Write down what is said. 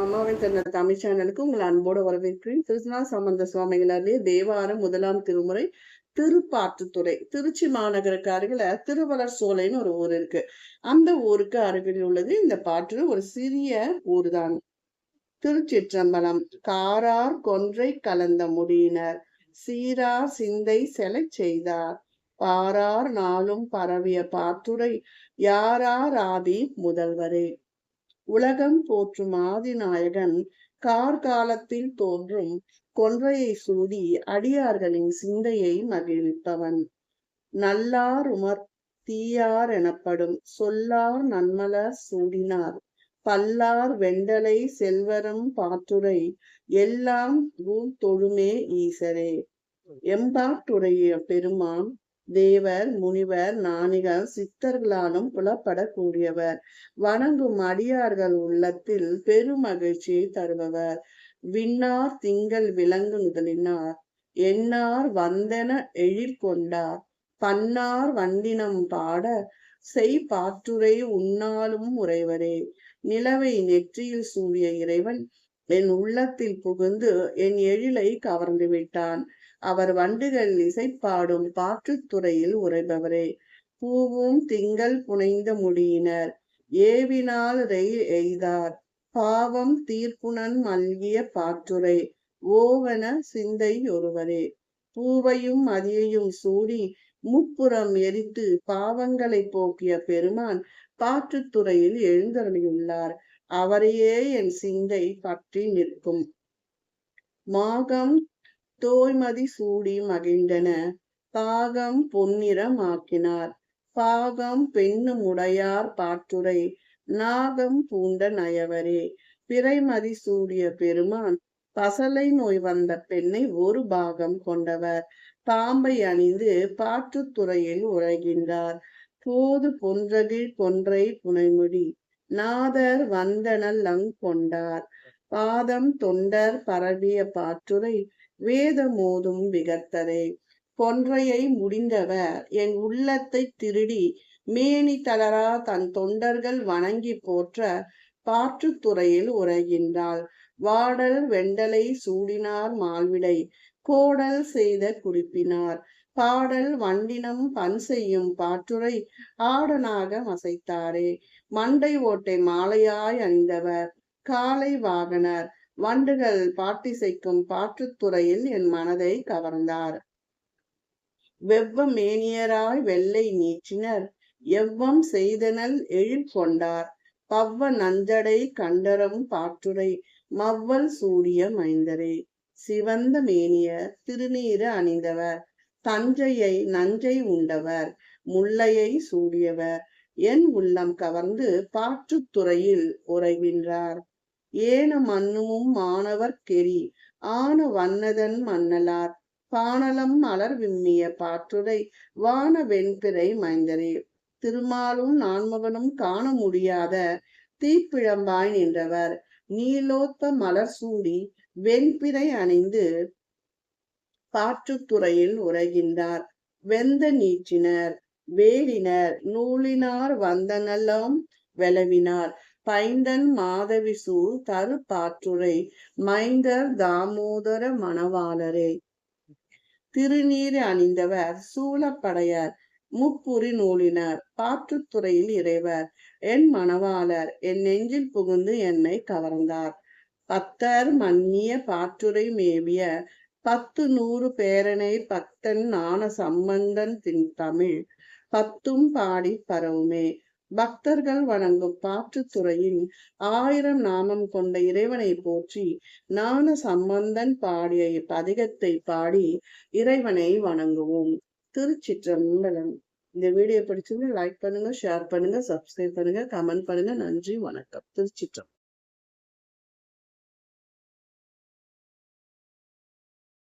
அம்மாவின் தந்த தமிழ் சேனலுக்கு உங்கள் அன்போடு வரவேற்கிறேன். திருநாள் சம்பந்த சுவாமிகளாலே தேவாரம் முதலாம் திருமுறை திருப்பாட்டுத்துறை திருச்சி மாநகருக்கு அருகில திருவளர் சோலைன்னு ஒரு ஊர் இருக்கு. அந்த ஊருக்கு அருகில் உள்ளது இந்த பாட்டு ஒரு சிறிய ஊர் தான் திருச்சிற்றம்பலம் காரார் கொன்றை கலந்த முடியினர். சீரார் சிந்தை செலை செய்தார். பாரார் நாளும் பரவிய பாத்துரை யாரார் ஆதி முதல்வரே. உலகம் போற்றும் ஆதிநாயகன் கார்காலத்தில் தோன்றும் கொன்றையை சூடி அடியார்களின் சிந்தையை மகிழ்விப்பவன். நல்லார் உமர் தீயார் எனப்படும் சொல்லார் நன்மலர் சூடினார். பல்லார் வெண்டலை செல்வரம் பாட்டுரை எல்லாம் தொழுமே ஈசரே. எம்பாட்டுடைய பெருமான் தேவர் முனிவர் ஞானிகள் சித்தர்களாலும் புலப்படக்கூடியவர். வணங்கும் அடியார்கள் உள்ளத்தில் பெருமகிழ்ச்சியை தருபவர். விண்ணார் திங்கள் விலங்கு முதலினார். எண்ணார் வந்தன எழிற்கொண்டார் பன்னார் வண்டினம் பாட செய் பாற்றுரை உன்னாலும் உறைவரே. நிலவை நெற்றியில் சூழிய இறைவன் என் உள்ளத்தில் புகுந்து என் எழிலை கவர்ந்து விட்டான். அவர் வண்டுகள் இசைப்பாடும் பாற்றுத்துறையில் உரைபவரே பூவும் திங்கள் புனைந்த முடியினர். ஏவினால் ரயில் எய்தார். பாவம் தீர்ப்புணன் மல்கிய பாற்றுரை ஓவன சிந்தை ஒருவரே. பூவையும் மதியையும் சூடி முப்புறம் எரித்து பாவங்களை போக்கிய பெருமான் பாற்றுத்துறையில் எழுந்தருளியுள்ளார். அவரையே என் சிந்தை பற்றி நிற்கும். மாகம் தோய்மதி சூடி மகிழ்ந்தன. பாகம் பொன்னிறம் ஆக்கினார். பாகம் பெண்ணு முடையார் பாட்டுரை நாகம் பூண்ட நயவரே. பிறைமதி சூடிய பெருமான் பசலை நோய் வந்த பெண்ணை ஒரு பாகம் கொண்டவர். பாம்பை அணிந்து பாட்டுத்துறையில் உழைகின்றார். போது பொன்றகில் கொன்றை புனைமுடி. நாதர் வந்தனல் கொண்டார் பாதம் தொண்டர் பரவிய பாற்றுரை. வேதமோதும் விகர்த்தரே. பொன்றையை முடிந்தவர் என் உள்ளத்தை திருடி. மேனி தளரா தன் தொண்டர்கள் வணங்கி போற்ற பாற்றுத்துறையில் உரைகின்றாள். வாடல் வெண்டலை சூடினார் மால்விடை. கோடல் செய்த குறிப்பினார். பாடல் வண்டினம் பன் செய்யும் பாட்டுரை ஆடனாக மசைத்தாரே மண்டை ஓட்டை மாலையாய் அணிந்தவர் காலை வாகனர். வண்டுகள் பாட்டிசைக்கும் பாற்றுத்துறையில் என் மனதை கவர்ந்தார். வெவ்வ மேனியராய் வெள்ளை நீச்சினர் எவ்வம் செய்தனல் எழில் கொண்டார். பவ்வ நஞ்சடை கண்டரம் பாற்றுரை மவ்வல் சூடிய மைந்தரே. சிவந்த மேனியர் திருநீரு அணிந்தவர். தஞ்சையை நஞ்சை உண்டவர் முல்லையை சூடியவர். என் உள்ளம் கவர்ந்து பாற்றுத்துறையில் உறைகின்றார் ஏன மண்ணுமும் மாணவர் கெரி ஆன வண்ணதன் மன்னலார். பானலம் மலர் விம்மிய பாற்றுரை வான வெண்பிறை மைந்தரே. திருமாலும் நான்மகனும் காண முடியாத தீப்பிழம்பாய் நின்றவர். நீலோத்த மலர் சூடி வெண்பிறை அணிந்து பாற்றுத்துறையில் உரைகின்றார். வெந்த நீச்சினர் வேலினர் நூலினார் வந்தனெல்லாம் வெளவினார். பைந்தன் மாதவிசூழ் தரு பாற்றுரை மைந்தர் தாமோதர மணவாளரே. திருநீர் அணிந்தவர் சூழப்படையர் முப்புரி நூலினர் பாற்றுத்துறையில் இறைவர். என் மணவாளர் என் நெஞ்சில் புகுந்து என்னை கவர்ந்தார். பத்தர் மன்னிய பாற்றுரை மேவிய பத்து நூறு பேரனை பக்தன் நாண சம்பந்தன் தின் தமிழ். பத்தும் பாடி பரவுமே. பக்தர்கள் வணங்கும் பாற்றுத்துறையின் ஆயிரம் நாமம் கொண்ட இறைவனை போற்றி ஞான சம்பந்தன் பாடிய இப்பதிகத்தை பாடி இறைவனை வணங்குவோம். திருச்சிற்றம்பலம். இந்த வீடியோ பிடிச்சிருந்து லைக் பண்ணுங்க ஷேர் பண்ணுங்க சப்ஸ்கிரைப் பண்ணுங்க கமெண்ட் பண்ணுங்க. நன்றி வணக்கம். திருச்சிற்றம்